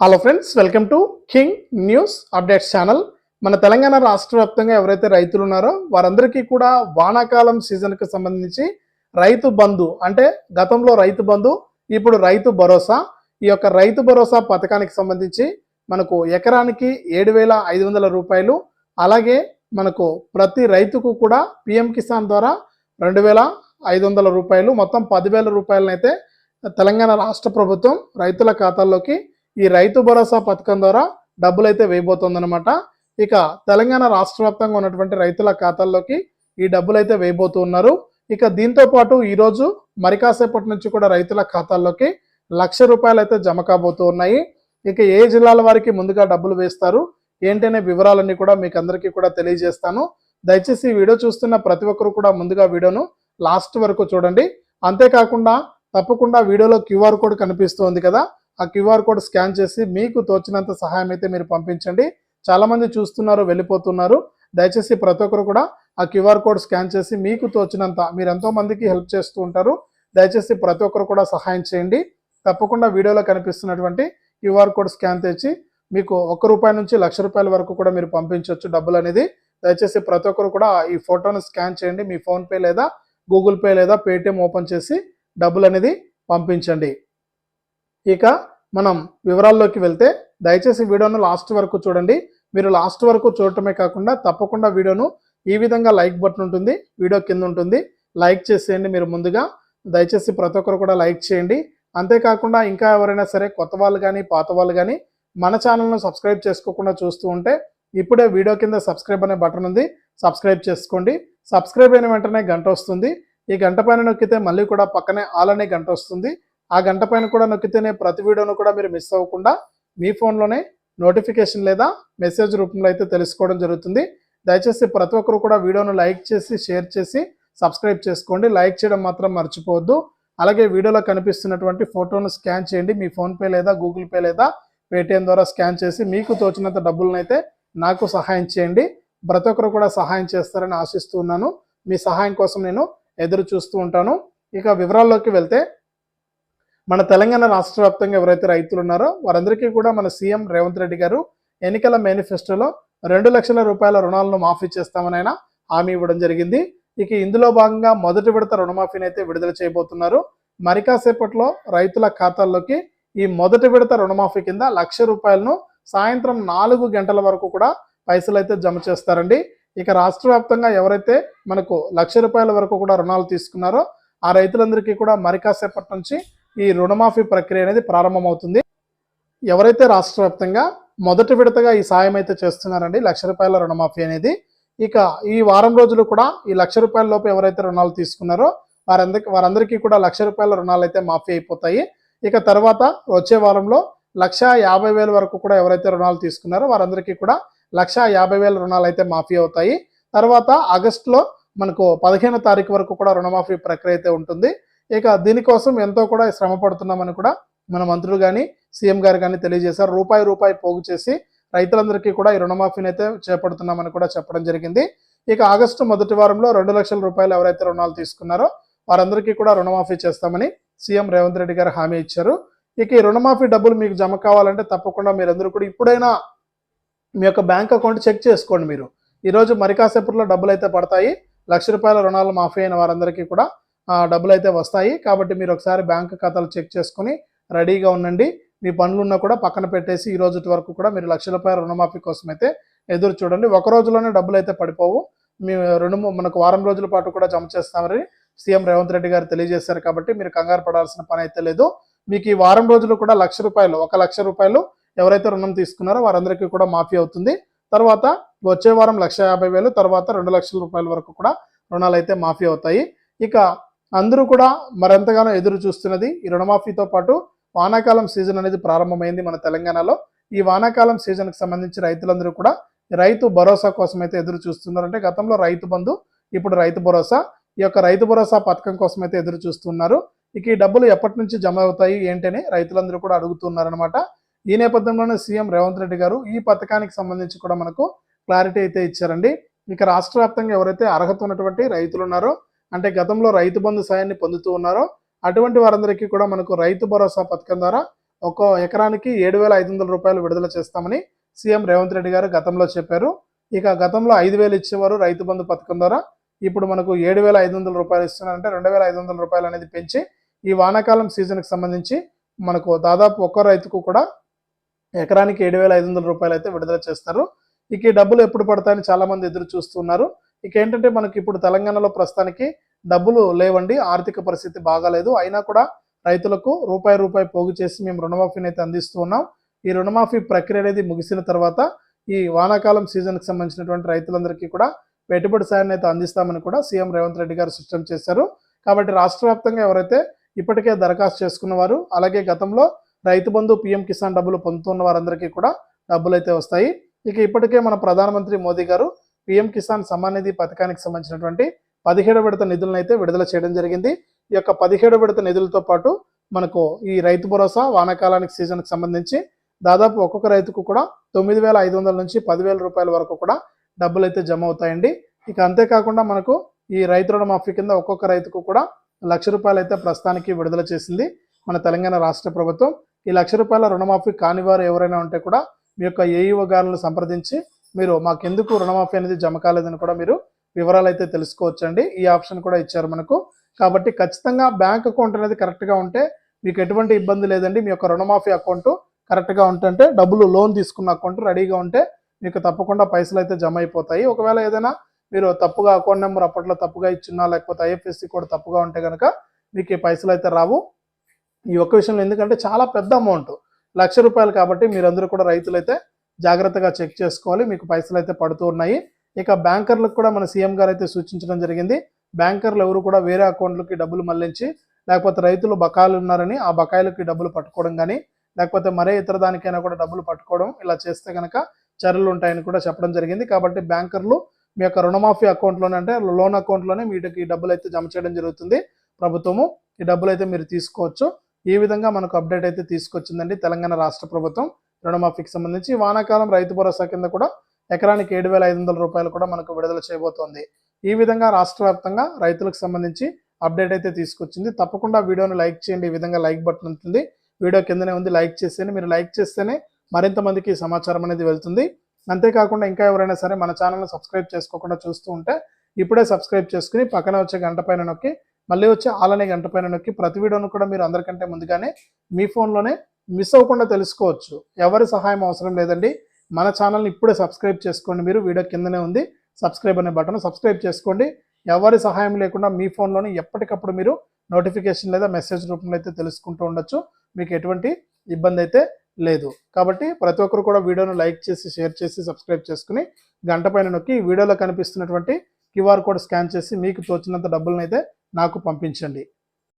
Hello friends welcome to king news updates channel మన తెలంగాణ రాష్ట్ర వ్యాప్తంగా ఎవరైతే రైతులు ఉన్నారో వారందరికీ కూడా వానాకాలం సీజన్కి సంబంధించి రైతు బంధు అంటే గతంలో రైతు బంధు ఇప్పుడు రైతు భరోసా. ఈ యొక్క రైతు భరోసా పథకానికి సంబంధించి మనకు ఎకరానికి ఏడు వేల ఐదు వందల రూపాయలు అలాగే మనకు ప్రతి రైతుకు కూడా పిఎం కిసాన్ ద్వారా రెండు వేల ఐదు వందల రూపాయలు మొత్తం పదివేల రూపాయలనైతే తెలంగాణ రాష్ట్ర ప్రభుత్వం రైతుల ఖాతాల్లోకి ఈ రైతు భరోసా పథకం ద్వారా డబ్బులు అయితే వేయబోతోందనమాట ఇక తెలంగాణ రాష్ట్ర వ్యాప్తంగా ఉన్నటువంటి రైతుల ఖాతాల్లోకి ఈ డబ్బులు అయితే వేయబోతూ ఉన్నారు. ఇక దీంతో పాటు ఈరోజు మరి కాసేపటి నుంచి కూడా రైతుల ఖాతాల్లోకి లక్ష రూపాయలు అయితే జమ కాబోతూ ఉన్నాయి. ఇక ఏ జిల్లాల వారికి ముందుగా డబ్బులు వేస్తారు ఏంటనే వివరాలన్నీ కూడా మీకు అందరికీ కూడా తెలియజేస్తాను. దయచేసి ఈ వీడియో చూస్తున్న ప్రతి ఒక్కరు కూడా ముందుగా వీడియోను లాస్ట్ వరకు చూడండి. అంతేకాకుండా తప్పకుండా వీడియోలో క్యూఆర్ కోడ్ కనిపిస్తుంది కదా ఆ క్యూఆర్ కోడ్ స్కాన్ చేసి మీకు తోచినంత సహాయం అయితే మీరు పంపించండి. చాలామంది చూస్తున్నారు వెళ్ళిపోతున్నారు. దయచేసి ప్రతి ఒక్కరు కూడా ఆ క్యూఆర్ కోడ్ స్కాన్ చేసి మీకు తోచినంత మీరు ఎంతో మందికి హెల్ప్ చేస్తూ ఉంటారు. దయచేసి ప్రతి ఒక్కరు కూడా సహాయం చేయండి. తప్పకుండా వీడియోలో కనిపిస్తున్నటువంటి క్యూఆర్ కోడ్ స్కాన్ తెచ్చి మీకు ఒక్క రూపాయి నుంచి లక్ష రూపాయల వరకు కూడా మీరు పంపించవచ్చు డబ్బులు అనేది. దయచేసి ప్రతి ఒక్కరు కూడా ఈ ఫోటోను స్కాన్ చేయండి. మీ ఫోన్పే లేదా గూగుల్ పే లేదా పేటిఎం ఓపెన్ చేసి డబ్బులు అనేది పంపించండి. ఇక మనం వివరాల్లోకి వెళ్తే దయచేసి వీడియోను లాస్ట్ వరకు చూడండి. మీరు లాస్ట్ వరకు చూడటమే కాకుండా తప్పకుండా వీడియోను ఈ విధంగా లైక్ బటన్ ఉంటుంది వీడియో కింద ఉంటుంది. లైక్ చేసేయండి మీరు ముందుగా. దయచేసి ప్రతి ఒక్కరు కూడా లైక్ చేయండి. అంతేకాకుండా ఇంకా ఎవరైనా సరే కొత్త వాళ్ళు కానీ పాత వాళ్ళు కానీ మన ఛానల్ను సబ్స్క్రైబ్ చేసుకోకుండా చూస్తూ ఉంటే ఇప్పుడే వీడియో కింద సబ్స్క్రైబ్ అనే బటన్ ఉంది. సబ్స్క్రైబ్ చేసుకోండి. సబ్స్క్రైబ్ అయిన వెంటనే గంట వస్తుంది. ఈ గంట పైన నొక్కితే మళ్ళీ కూడా పక్కనే ఆల్ అనే గంట వస్తుంది. ఆ గంట పైన కూడా నొక్కితేనే ప్రతి వీడియోను కూడా మీరు మిస్ అవ్వకుండా మీ ఫోన్లోనే నోటిఫికేషన్ లేదా మెసేజ్ రూపంలో అయితే తెలుసుకోవడం జరుగుతుంది. దయచేసి ప్రతి ఒక్కరు కూడా వీడియోను లైక్ చేసి షేర్ చేసి సబ్స్క్రైబ్ చేసుకోండి. లైక్ చేయడం మాత్రం మర్చిపోవద్దు. అలాగే వీడియోలో కనిపిస్తున్నటువంటి ఫోటోను స్కాన్ చేయండి. మీ ఫోన్పే లేదా గూగుల్ పే లేదా పేటిఎం ద్వారా స్కాన్ చేసి మీకు తోచినంత డబ్బులనైతే అయితే నాకు సహాయం చేయండి. ప్రతి ఒక్కరు కూడా సహాయం చేస్తారని ఆశిస్తూ ఉన్నాను. మీ సహాయం కోసం నేను ఎదురు చూస్తూ ఉంటాను. ఇక వివరాల్లోకి వెళ్తే మన తెలంగాణ రాష్ట్ర వ్యాప్తంగా ఎవరైతే రైతులు ఉన్నారో వారందరికీ కూడా మన సీఎం రేవంత్ రెడ్డి గారు ఎన్నికల మేనిఫెస్టోలో రెండు లక్షల రూపాయల రుణాలను మాఫీ చేస్తామని ఆయన హామీ ఇవ్వడం జరిగింది. ఇక ఇందులో భాగంగా మొదటి విడత రుణమాఫీని అయితే విడుదల చేయబోతున్నారు. మరి కాసేపట్లో రైతుల ఖాతాల్లోకి ఈ మొదటి విడత రుణమాఫీ కింద లక్ష రూపాయలను సాయంత్రం నాలుగు గంటల వరకు కూడా పైసలు అయితే జమ చేస్తారండి. ఇక రాష్ట్ర వ్యాప్తంగా ఎవరైతే మనకు లక్ష రూపాయల వరకు కూడా రుణాలు తీసుకున్నారో ఆ రైతులందరికీ కూడా మరి కాసేపటి నుంచి ఈ రుణమాఫీ ప్రక్రియ అనేది ప్రారంభమవుతుంది. ఎవరైతే రాష్ట్ర వ్యాప్తంగా మొదటి విడతగా ఈ సాయం అయితే చేస్తున్నారండి లక్ష రూపాయల రుణమాఫీ అనేది ఇక ఈ వారం రోజులు కూడా ఈ లక్ష రూపాయల లోపు ఎవరైతే రుణాలు తీసుకున్నారో వారందరికి వారందరికీ కూడా లక్ష రూపాయల రుణాలు అయితే మాఫీ అయిపోతాయి. ఇక తర్వాత వచ్చే వారంలో లక్ష యాభై వేల వరకు కూడా ఎవరైతే రుణాలు తీసుకున్నారో వారందరికీ కూడా లక్ష యాభై వేల రుణాలు అయితే మాఫీ అవుతాయి. తర్వాత ఆగస్టులో మనకు పదిహేను తారీఖు వరకు కూడా రుణమాఫీ ప్రక్రియ అయితే ఉంటుంది. ఇక దీనికోసం ఎంతో కూడా శ్రమ పడుతున్నామని కూడా మన మంత్రులు కానీ సీఎం గారు కానీ తెలియజేశారు. రూపాయి రూపాయి పోగు చేసి రైతులందరికీ కూడా ఈ రుణమాఫీని అయితే చేపడుతున్నామని కూడా చెప్పడం జరిగింది. ఇక ఆగస్టు మొదటి వారంలో రెండు లక్షల రూపాయలు ఎవరైతే రుణాలు తీసుకున్నారో వారందరికీ కూడా రుణమాఫీ చేస్తామని సీఎం రేవంత్ రెడ్డి గారు హామీ ఇచ్చారు. ఇక ఈ రుణమాఫీ డబ్బులు మీకు జమ కావాలంటే తప్పకుండా మీరందరూ కూడా ఇప్పుడైనా మీ యొక్క బ్యాంక్ అకౌంట్ చెక్ చేసుకోండి మీరు. ఈరోజు మరి కాసేపట్లో డబ్బులు అయితే పడతాయి. లక్ష రూపాయల రుణాలు మాఫీ అయిన వారందరికీ కూడా డబ్బులు అయితే వస్తాయి. కాబట్టి మీరు ఒకసారి బ్యాంక్ ఖాతాలు చెక్ చేసుకుని రెడీగా ఉండండి. మీ పనులు ఉన్నా కూడా పక్కన పెట్టేసి ఈ రోజు వరకు కూడా మీరు లక్ష రూపాయల రుణమాఫీ కోసం అయితే ఎదురు చూడండి. ఒక రోజులోనే డబ్బులు అయితే పడిపోవు. మీ రుణము మనకు వారం రోజుల పాటు కూడా జమ చేస్తామని సీఎం రేవంత్ రెడ్డి గారు తెలియజేశారు. కాబట్టి మీరు కంగారు పడాల్సిన పని అయితే లేదు. మీకు ఈ వారం రోజులు కూడా లక్ష రూపాయలు ఒక లక్ష రూపాయలు ఎవరైతే రుణం తీసుకున్నారో వారందరికీ కూడా మాఫీ అవుతుంది. తర్వాత వచ్చే వారం లక్ష యాభై వేలు తర్వాత రెండు లక్షల రూపాయల వరకు కూడా రుణాలు అయితే మాఫీ అవుతాయి. ఇక అందరూ కూడా మరెంతగానో ఎదురు చూస్తున్నది ఈ రుణమాఫీతో పాటు వానాకాలం సీజన్ అనేది ప్రారంభమైంది మన తెలంగాణలో. ఈ వానాకాలం సీజన్కి సంబంధించి రైతులందరూ కూడా రైతు భరోసా కోసం అయితే ఎదురు చూస్తున్నారు అంటే గతంలో రైతు బంధు ఇప్పుడు రైతు భరోసా. ఈ యొక్క రైతు భరోసా పథకం కోసం అయితే ఎదురు చూస్తున్నారు. ఇక ఈ డబ్బులు ఎప్పటి నుంచి జమ అవుతాయి ఏంటని రైతులందరూ కూడా అడుగుతున్నారనమాట ఈ నేపథ్యంలోనే సీఎం రేవంత్ రెడ్డి గారు ఈ పథకానికి సంబంధించి కూడా మనకు క్లారిటీ అయితే ఇచ్చారండి. ఇక రాష్ట్ర వ్యాప్తంగా ఎవరైతే అర్హత ఉన్నటువంటి రైతులు ఉన్నారో అంటే గతంలో రైతు బంధు సాయాన్ని పొందుతూ ఉన్నారో అటువంటి వారందరికీ కూడా మనకు రైతు భరోసా పథకం ద్వారా ఒక ఎకరానికి ఏడు వేల ఐదు వందల రూపాయలు విడుదల చేస్తామని సీఎం రేవంత్ రెడ్డి గారు గతంలో చెప్పారు. ఇక గతంలో ఐదు వేలు ఇచ్చేవారు రైతు బంధు పథకం ద్వారా. ఇప్పుడు మనకు ఏడు వేల ఐదు వందల రూపాయలు ఇస్తున్నారంటే రెండు వేల ఐదు వందల రూపాయలు అనేది పెంచి ఈ వానాకాలం సీజన్కి సంబంధించి మనకు దాదాపు ఒక్కో రైతుకు కూడా ఎకరానికి ఏడు వేల ఐదు వందల రూపాయలు అయితే విడుదల చేస్తారు. ఇక ఈ డబ్బులు ఎప్పుడు పడతాయని చాలామంది ఎదురు చూస్తున్నారు ఇక ఏంటంటే మనకి ఇప్పుడు తెలంగాణలో ప్రస్తుతానికి డబ్బులు లేవండి ఆర్థిక పరిస్థితి బాగాలేదు. అయినా కూడా రైతులకు రూపాయి రూపాయి పోగు చేసి మేము రుణమాఫీని అయితే అందిస్తూ ఉన్నాం. ఈ రుణమాఫీ ప్రక్రియ అనేది ముగిసిన తర్వాత ఈ వానాకాలం సీజన్కి సంబంధించినటువంటి రైతులందరికీ కూడా పెట్టుబడి సాయాన్ని అయితే అందిస్తామని కూడా సీఎం రేవంత్ రెడ్డి గారు స్పష్టం చేశారు. కాబట్టి రాష్ట్ర వ్యాప్తంగా ఎవరైతే ఇప్పటికే దరఖాస్తు చేసుకున్నవారు అలాగే గతంలో రైతు బంధు పీఎం కిసాన్ డబ్బులు పొందుతున్న వారందరికీ కూడా డబ్బులు అయితే వస్తాయి. ఇక ఇప్పటికే మన ప్రధానమంత్రి మోదీ గారు పీఎం కిసాన్ సమ్మాన్ నిధి పథకానికి సంబంధించినటువంటి పదిహేడు విడత నిధులను అయితే విడుదల చేయడం జరిగింది. ఈ యొక్క పదిహేడు విడత నిధులతో పాటు మనకు ఈ రైతు భరోసా వానాకాలానికి సీజన్కి సంబంధించి దాదాపు ఒక్కొక్క రైతుకు కూడా తొమ్మిది వేల ఐదు వందల నుంచి పదివేల రూపాయల వరకు కూడా డబ్బులు అయితే జమ అవుతాయండి. ఇక అంతేకాకుండా మనకు ఈ రైతు రుణమాఫీ కింద ఒక్కొక్క రైతుకు కూడా లక్ష రూపాయలు అయితే ప్రస్తుతానికి విడుదల చేసింది మన తెలంగాణ రాష్ట్ర ప్రభుత్వం. ఈ లక్ష రూపాయల రుణమాఫీ కాని వారు ఎవరైనా ఉంటే కూడా మీ యొక్క ఏఈఓ గారులను సంప్రదించి మీరు మాకెందుకు రుణమాఫీ అనేది జమ కాలేదని కూడా మీరు వివరాలు అయితే తెలుసుకోవచ్చండి. ఈ ఆప్షన్ కూడా ఇచ్చారు మనకు. కాబట్టి ఖచ్చితంగా బ్యాంక్ అకౌంట్ అనేది కరెక్ట్గా ఉంటే మీకు ఎటువంటి ఇబ్బంది లేదండి. మీ యొక్క రుణమాఫీ అకౌంట్ కరెక్ట్గా ఉంటుంటే డబ్బులు లోన్ తీసుకున్న అకౌంట్ రెడీగా ఉంటే మీకు తప్పకుండా పైసలు అయితే జమ అయిపోతాయి. ఒకవేళ ఏదైనా మీరు తప్పుగా అకౌంట్ నెంబర్ అప్పట్లో తప్పుగా ఇచ్చినా లేకపోతే ఐఎఫ్ఎస్సి కూడా తప్పుగా ఉంటే కనుక మీకు ఈ పైసలు అయితే రావు. ఈ ఒక్క విషయంలో ఎందుకంటే చాలా పెద్ద అమౌంట్. లక్ష రూపాయలు కాబట్టి మీరందరూ కూడా రైతులైతే జాగ్రత్తగా చెక్ చేసుకోవాలి. మీకు పైసలు అయితే పడుతూ ఉన్నాయి. ఇక బ్యాంకర్లకు కూడా మన సీఎం గారు అయితే సూచించడం జరిగింది. బ్యాంకర్లు ఎవరు కూడా వేరే అకౌంట్లకి డబ్బులు మళ్ళించి లేకపోతే రైతులు బకాయిలు ఉన్నారని ఆ బకాయిలకి డబ్బులు పట్టుకోవడం కానీ లేకపోతే మరే ఇతర దానికైనా కూడా డబ్బులు పట్టుకోవడం ఇలా చేస్తే కనుక చర్యలు ఉంటాయని కూడా చెప్పడం జరిగింది. కాబట్టి బ్యాంకర్లు మీ యొక్క రుణమాఫీ అకౌంట్లోనే అంటే లోన్ అకౌంట్లోనే మీకు ఈ డబ్బులు అయితే జమ చేయడం జరుగుతుంది. ప్రభుత్వము ఈ డబ్బులు అయితే మీరు తీసుకోవచ్చు. ఈ విధంగా మనకు అప్డేట్ అయితే తీసుకొచ్చిందండి తెలంగాణ రాష్ట్ర ప్రభుత్వం. రుణమాఫీకి సంబంధించి వానాకాలం రైతు భరోసా కింద కూడా ఎకరానికి ఏడు వేల ఐదు వందల రూపాయలు కూడా మనకు విడుదల చేయబోతోంది. ఈ విధంగా రాష్ట్ర వ్యాప్తంగా రైతులకు సంబంధించి అప్డేట్ అయితే తీసుకొచ్చింది. తప్పకుండా వీడియోని లైక్ చేయండి. ఈ విధంగా లైక్ బటన్ ఉంటుంది. వీడియో కిందనే ఉంది. లైక్ చేస్తేనే మీరు లైక్ చేస్తేనే మరింత మందికి సమాచారం అనేది వెళ్తుంది. అంతేకాకుండా ఇంకా ఎవరైనా సరే మన ఛానల్ని సబ్స్క్రైబ్ చేసుకోకుండా చూస్తూ ఉంటే ఇప్పుడే సబ్స్క్రైబ్ చేసుకుని పక్కన వచ్చే గంట పైన నొక్కి మళ్ళీ వచ్చే ఆలనే గంట పైన నొక్కి ప్రతి వీడియోను కూడా మీరు అందరికంటే ముందుగానే మీ ఫోన్లోనే మిస్ అవ్వకుండా తెలుసుకోవచ్చు. ఎవరి సహాయం అవసరం లేదండి. మన ఛానల్ని ఇప్పుడే సబ్స్క్రైబ్ చేసుకోండి. మీరు వీడియో కిందనే ఉంది. సబ్స్క్రైబ్ అనే బటన్ సబ్స్క్రైబ్ చేసుకోండి. ఎవరి సహాయం లేకుండా మీ ఫోన్లోనే ఎప్పటికప్పుడు మీరు నోటిఫికేషన్ లేదా మెసేజ్ రూపంలో అయితే తెలుసుకుంటూ ఉండొచ్చు. మీకు ఎటువంటి ఇబ్బంది అయితే లేదు. కాబట్టి ప్రతి ఒక్కరు కూడా వీడియోను లైక్ చేసి షేర్ చేసి సబ్స్క్రైబ్ చేసుకుని గంట పైన నొక్కి వీడియోలో కనిపిస్తున్నటువంటి క్యూఆర్ కోడ్ స్కాన్ చేసి మీకు తోచినంత డబ్బులను అయితే నాకు పంపించండి.